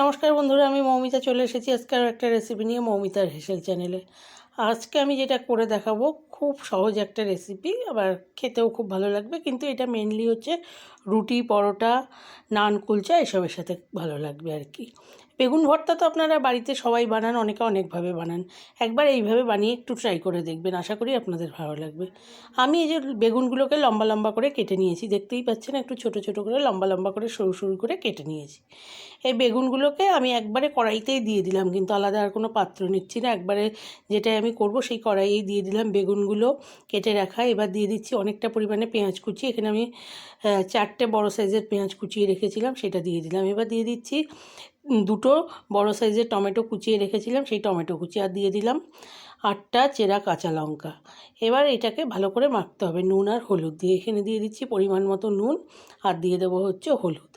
নমস্কার বন্ধুরা, আমি মৌমিতা চলে এসেছি আজকে আরও একটা রেসিপি নিয়ে মৌমিতার হেসেল চ্যানেলে আজকে আমি যেটা করে দেখাবো, খুব সহজ একটা রেসিপি আবার খেতেও খুব ভালো লাগবে, কিন্তু এটা মেনলি হচ্ছে রুটি, পরোটা, নান, কুলচা, এসবের সাথে ভালো লাগবে আর কি। বেগুন ভর্তা তো আপনারা বাড়িতে সবাই বানান, অনেকে অনেকভাবে বানান। একবার এইভাবে বানিয়ে একটু ট্রাই করে দেখবেন, আশা করি আপনাদের ভালো লাগবে। আমি এই যে বেগুনগুলোকে লম্বা লম্বা করে কেটে নিয়েছি, দেখতেই পাচ্ছেন একটু ছোট ছোট করে লম্বা লম্বা করে সরু সরু করে কেটে নিয়েছি। এই বেগুনগুলোকে আমি একবারে কড়াইতেই দিয়ে দিলাম, কিন্তু আলাদা আর কোনো পাত্র নিচ্ছি না। একবারে যেটাই আমি করব সেই কড়াইয়েই দিয়ে দিলাম বেগুনগুলো কেটে রাখা। এবার দিয়ে দিচ্ছি অনেকটা পরিমাণে পেঁয়াজ কুচি। এখানে আমি চারটে বড় সাইজের পেঁয়াজ কুচিয়ে রেখেছিলাম, সেটা দিয়ে দিলাম। এবার দিয়ে দিচ্ছি দুটো বড় সাইজের টমেটো কুচিয়ে রেখেছিলাম, সেই টমেটো কুচি আর দিয়ে দিলাম আটটা চেরা কাঁচা লঙ্কা। এবার এটাকে ভালো করে মাখতে হবে, নুন আর হলুদ দিয়ে। এখানে দিয়ে দিচ্ছি পরিমাণ মতো নুন আর দিয়ে দেবো হচ্ছে হলুদ।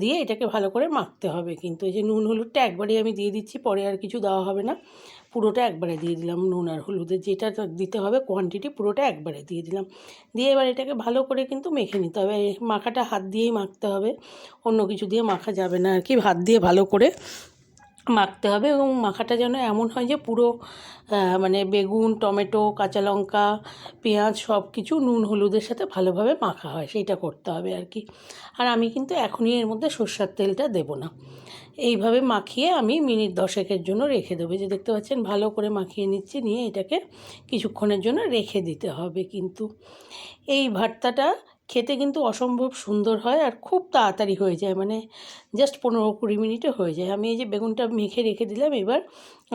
দিয়ে এটাকে ভালো করে মাখতে হবে, কিন্তু এই যে নুন হলুদটা একবারেই আমি দিয়ে দিচ্ছি, পরে আর কিছু দেওয়া হবে না। পুরোটা একবারে দিয়ে দিলাম নুন আর হলুদে। যেটা দিতে হবে কোয়ান্টিটি পুরোটা একবারে দিয়ে দিলাম। দিয়ে এবার এটাকে ভালো করে কিন্তু মেখে নিতে হবে। মাখাটা হাত দিয়েই মাখতে হবে। অন্য কিছু দিয়ে মাখা যাবে না আর কি। হাত দিয়ে ভালো করে মাখতে হবে এবং মাখাটা যেন এমন হয় যে পুরো মানে বেগুন, টমেটো, কাঁচা লঙ্কা, পেঁয়াজ সব কিছু নুন, হলুদের সাথে ভালোভাবে মাখা হয়। সেইটা করতে হবে আর কি। আর আমি কিন্তু এখনই এর মধ্যে সর্ষার তেলটা দেবো না। এইভাবে মাখিয়ে আমি মিনিট দশেকের জন্য রেখে দেবো। যে দেখতে পাচ্ছেন, ভালো করে মাখিয়ে নিচ্ছি, নিয়ে এটাকে কিছুক্ষণের জন্য রেখে দিতে হবে। কিন্তু এই ভর্তাটা খেতে কিন্তু অসম্ভব সুন্দর হয় আর খুব তাড়াতাড়ি হয়ে যায় মানে জাস্ট পনেরো কুড়ি মিনিটে হয়ে যায়। আমি এই যে বেগুনটা মেখে রেখে দিলাম, এবার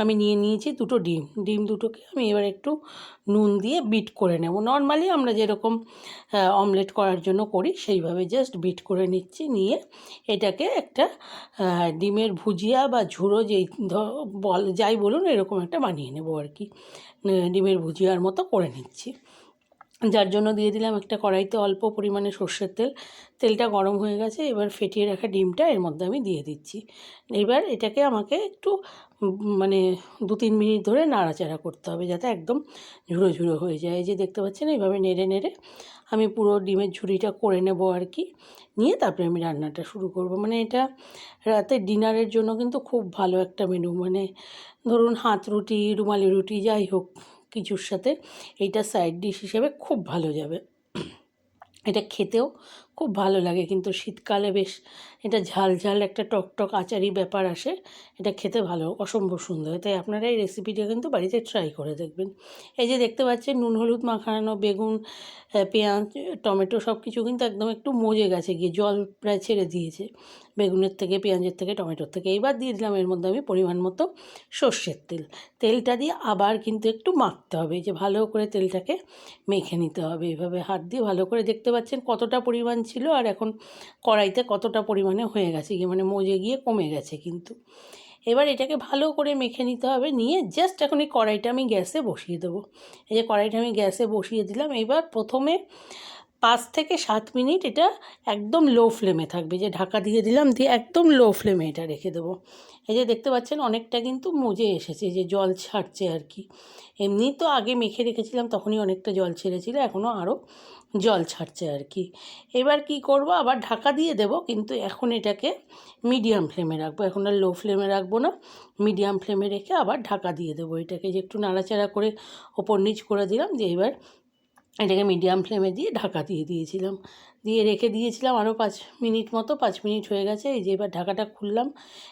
আমি নিয়ে নিয়েছি দুটো ডিম। ডিম দুটোকে আমি এবার একটু নুন দিয়ে বিট করে নেব। নর্মালি আমরা যেরকম অমলেট করার জন্য করি, সেইভাবে জাস্ট বিট করে নিচ্ছি, নিয়ে এটাকে একটা ডিমের ভুজিয়া বা ঝুড়ো যেই বল, যাই বলুন, এরকম একটা বানিয়ে নেব আর কি। ডিমের ভুজিয়ার মতো করে নিচ্ছি। যার জন্য দিয়ে দিলাম একটা কড়াইতে অল্প পরিমাণে সর্ষের তেল। তেলটা গরম হয়ে গেছে, এবার ফেটিয়ে রাখা ডিমটা এর মধ্যে আমি দিয়ে দিচ্ছি। এবার এটাকে আমাকে একটু মানে দু তিন মিনিট ধরে নাড়াচাড়া করতে হবে যাতে একদম ঝুড়ো ঝুড়ো হয়ে যায়। এই যে দেখতে পাচ্ছেন, এইভাবে নেড়ে নেড়ে আমি পুরো ডিমের ঝুড়িটা করে নেব আর কি। নিয়ে তারপরে আমি রান্নাটা শুরু করব। মানে এটা রাতে ডিনারের জন্য কিন্তু খুব ভালো একটা মেনু মানে ধরুন হাত রুটি, রুমালি রুটি, যাই হোক কিছুর সাথে এইটা সাইড ডিশ হিসেবে খুব ভালো যাবে। এটা খেতেও খুব ভালো লাগে, কিন্তু শীতকালে বেশ এটা ঝাল ঝাল একটা টক টক আচারি ব্যাপার আসে, এটা খেতে ভালো, অসম্ভব সুন্দর। তাই আপনারা এই রেসিপিটা কিন্তু বাড়িতে ট্রাই করে দেখবেন। এই যে দেখতে পাচ্ছেন, নুন, হলুদ মাখানো, বেগুন পেঁয়াজ, টমেটো সব কিছু কিন্তু একদম একটু মজে গেছে, গিয়ে জল প্রায় ছেড়ে দিয়েছে। বেগুনের থেকে, পেঁয়াজের থেকে, টমেটোর থেকে, এইবার দিয়ে দিলাম এর মধ্যে আমি পরিমাণ মতো সর্ষের তেল। তেলটা দিয়ে আবার কিন্তু একটু মাখতে হবে যে ভালো করে তেলটাকে মেখে নিতে হবে। এইভাবে হাত দিয়ে ভালো করে দেখতে পাচ্ছেন কতটা পরিমাণ ছিল আর এখন কড়াইতে কতটা পরিমাণে হয়ে গেছে, গিয়ে মানে মজে গিয়ে কমে গেছে কিন্তু। এবার এটাকে ভালো করে মেখে নিতে হবে, নিয়ে জাস্ট এখন এই কড়াইটা আমি গ্যাসে বসিয়ে দেবো। এই যে কড়াইটা আমি গ্যাসে বসিয়ে দিলাম, এবার প্রথমে পাঁচ থেকে সাত মিনিট এটা একদম লো ফ্লেমে থাকবে। যে ঢাকা দিয়ে দিলাম, দিয়ে একদম লো ফ্লেমে এটা রেখে দেবো। এই যে দেখতে পাচ্ছেন, অনেকটা কিন্তু মজে এসেছে, যে জল ছাড়ছে আর কি। এমনি তো আগে মেখে রেখেছিলাম, তখনই অনেকটা জল ছেড়েছিল, এখনও আরও জল ছাড়ছে আর কি। এবার কি করব, আবার ঢাকা দিয়ে দেব, কিন্তু এখন এটাকে মিডিয়াম ফ্লেমে রাখব। এখন আর লো ফ্লেমে রাখব না মিডিয়াম ফ্লেমে রেখে আবার ঢাকা দিয়ে দেবো। এটাকে যে একটু নাড়াচাড়া করে ওপর নিচ করে দিলাম, যে এবার এটাকে মিডিয়াম ফ্লেমে দিয়ে ঢাকা দিয়ে দিয়েছিলাম। দিয়ে রেখে দিয়েছিলাম আরও পাঁচ মিনিট মতো, পাঁচ মিনিট হয়ে গেছে। এই যে এবার ঢাকাটা খুললাম,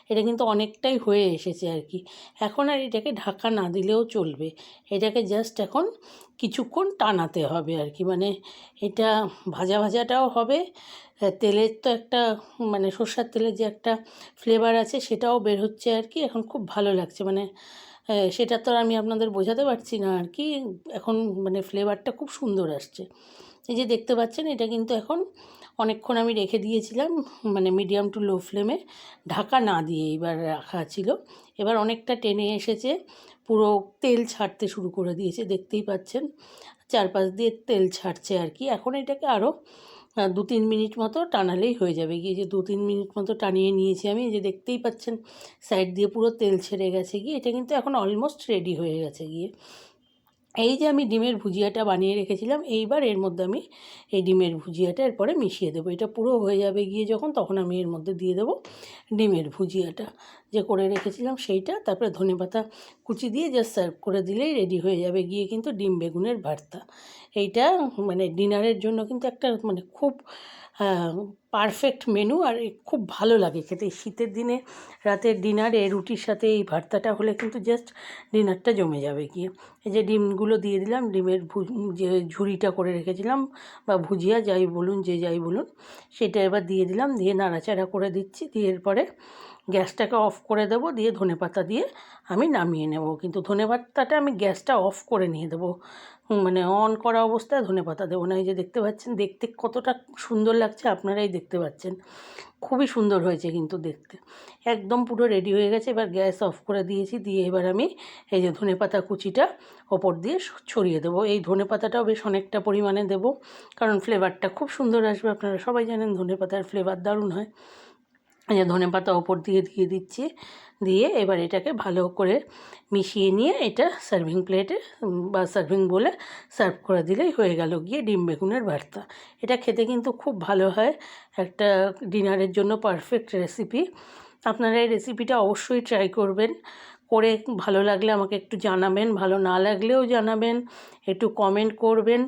এটা কিন্তু অনেকটাই হয়ে এসেছে আর কি। এখন আর এটাকে ঢাকা না দিলেও চলবে। এটাকে জাস্ট এখন কিছুক্ষণ টানাতে হবে আর কি। মানে এটা ভাজা ভাজাটাও হবে। তেলের তো একটা মানে সর্ষার তেলের যে একটা ফ্লেভার আছে সেটাও বের হচ্ছে আর কি। এখন খুব ভালো লাগছে। মানে সেটা তো আমি আপনাদের বোঝাতে পারছি না আর কি। এখন মানে ফ্লেভারটা খুব সুন্দর আসছে। এই যে দেখতে পাচ্ছেন, এটা কিন্তু এখন অনেকক্ষণ আমি রেখে দিয়েছিলাম মানে মিডিয়াম টু লো ফ্লেমে ঢাকা না দিয়ে এবার রাখা ছিল। এবার অনেকটা টেনে এসেছে, পুরো তেল ছাড়তে শুরু করে দিয়েছে, দেখতেই পাচ্ছেন। চারপাশ দিয়ে তেল ছাড়ছে আর কি। এখন এটাকে আরও দু তিন মিনিট মতো টানালেই হয়ে যাবে। গিয়ে যে দু তিন মিনিট মতো টানিয়ে নিয়েছি আমি যে দেখতেই পাচ্ছেন, সাইড দিয়ে পুরো তেল ছেড়ে গেছে গিয়ে, এটা কিন্তু এখন অলমোস্ট রেডি হয়ে গেছে গিয়ে। এই যে আমি ডিমের ভুজিয়াটা বানিয়ে রেখেছিলাম, এইবার এর মধ্যে আমি এই ডিমের ভুজিয়াটা এরপরে মিশিয়ে দেবো। এটা পুরো হয়ে যাবে গিয়ে যখন, তখন আমি এর মধ্যে দিয়ে দেবো ডিমের ভুজিয়াটা। যে করে রেখেছিলাম সেইটা, তারপরে ধনেপাতা কুচি দিয়ে জাস্ট সার্ভ করে দিলেই রেডি হয়ে যাবে। গিয়ে কিন্তু ডিম বেগুনের ভর্তা। এইটা মানে ডিনারের জন্য কিন্তু একটা মানে খুব পারফেক্ট মেনু আর খুব ভালো লাগে খেতে। শীতের দিনে রাতের ডিনারে রুটির সাথে এই ভর্তাটা হলে কিন্তু জাস্ট ডিনারটা জমে যাবে গিয়ে। এই যে ডিমগুলো দিয়ে দিলাম, ডিমের যে ঝুড়িটা করে রেখেছিলাম বা ভুজিয়া যাই বলুন, যে যাই বলুন, সেটা এবার দিয়ে দিলাম। দিয়ে নাড়াচাড়া করে দিচ্ছি। দিয়ে এরপরে গ্যাসটাকে অফ করে দেবো, দিয়ে ধনে পাতা দিয়ে আমি নামিয়ে নেব। কিন্তু ধনে পাতাটা আমি গ্যাসটা অফ করে নিয়ে দেবো। মানে অন করা অবস্থায় ধনে পাতা দেবো না। এই যে দেখতে পাচ্ছেন, দেখতে কতটা সুন্দর লাগছে, আপনারাই দেখতে পাচ্ছেন। খুবই সুন্দর হয়েছে কিন্তু দেখতে। একদম পুরো রেডি হয়ে গেছে। এবার গ্যাস অফ করে দিয়েছি, দিয়ে এবার আমি এই যে ধনে পাতা কুচিটা ওপর দিয়ে ছড়িয়ে দেবো। এই ধনে পাতাটাও বেশ অনেকটা পরিমাণে দেবো, কারণ ফ্লেভারটা খুব সুন্দর আসবে। আপনারা সবাই জানেন ধনে পাতার ফ্লেভার দারুণ হয়। যে ধনে পাতা ওপর দিয়ে দিয়ে দিচ্ছি, দিয়ে এবার এটাকে ভালো করে মিশিয়ে নিয়ে এটা সার্ভিং প্লেটে বা সার্ভিং বলে সার্ভ করে দিলেই হয়ে গেল গিয়ে ডিম বেগুনের ভর্তা এটা খেতে কিন্তু খুব ভালো হয়, একটা ডিনারের জন্য পারফেক্ট রেসিপি আপনারা এই রেসিপিটা অবশ্যই ট্রাই করবেন, করে ভালো লাগলে আমাকে একটু জানাবেন, ভালো না লাগলেও জানাবেন, একটু কমেন্ট করবেন।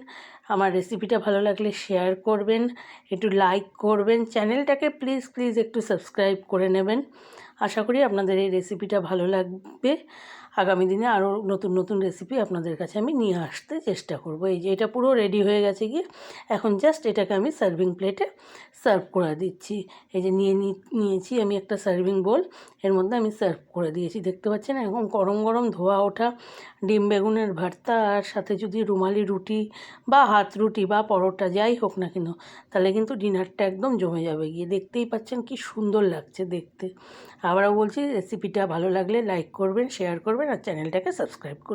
আমার রেসিপিটা ভালো লাগলে শেয়ার করবেন, একটু লাইক করবেন চ্যানেলটাকে প্লিজ প্লিজ একটু সাবস্ক্রাইব করে নেবেন। আশা করি আপনাদের এই রেসিপিটা ভালো লাগবে। আগামী দিনে আরও নতুন নতুন রেসিপি আপনাদের কাছে আমি নিয়ে আসতে চেষ্টা করব। এই যে এটা পুরো রেডি হয়ে গেছে গিয়ে, এখন জাস্ট এটাকে আমি সার্ভিং প্লেটে সার্ভ করে দিচ্ছি। এই যে নিয়ে নিয়েছি আমি একটা সার্ভিং বোল এর মধ্যে আমি সার্ভ করে দিয়েছি। দেখতে পাচ্ছেন এখন গরম গরম ধোয়া ওঠা, ডিম বেগুনের ভর্তা, আর সাথে যদি রুমালি রুটি বা হাত রুটি বা পরোটা যাই হোক না কেন, তাহলে কিন্তু ডিনারটা একদম জমে যাবে গিয়ে। দেখতেই পাচ্ছেন কি সুন্দর লাগছে দেখতে। আবারও বলছি রেসিপিটা ভালো লাগলে লাইক করবেন শেয়ার করবেন। আর চ্যানেলটাকে সাবস্ক্রাইব করবেন।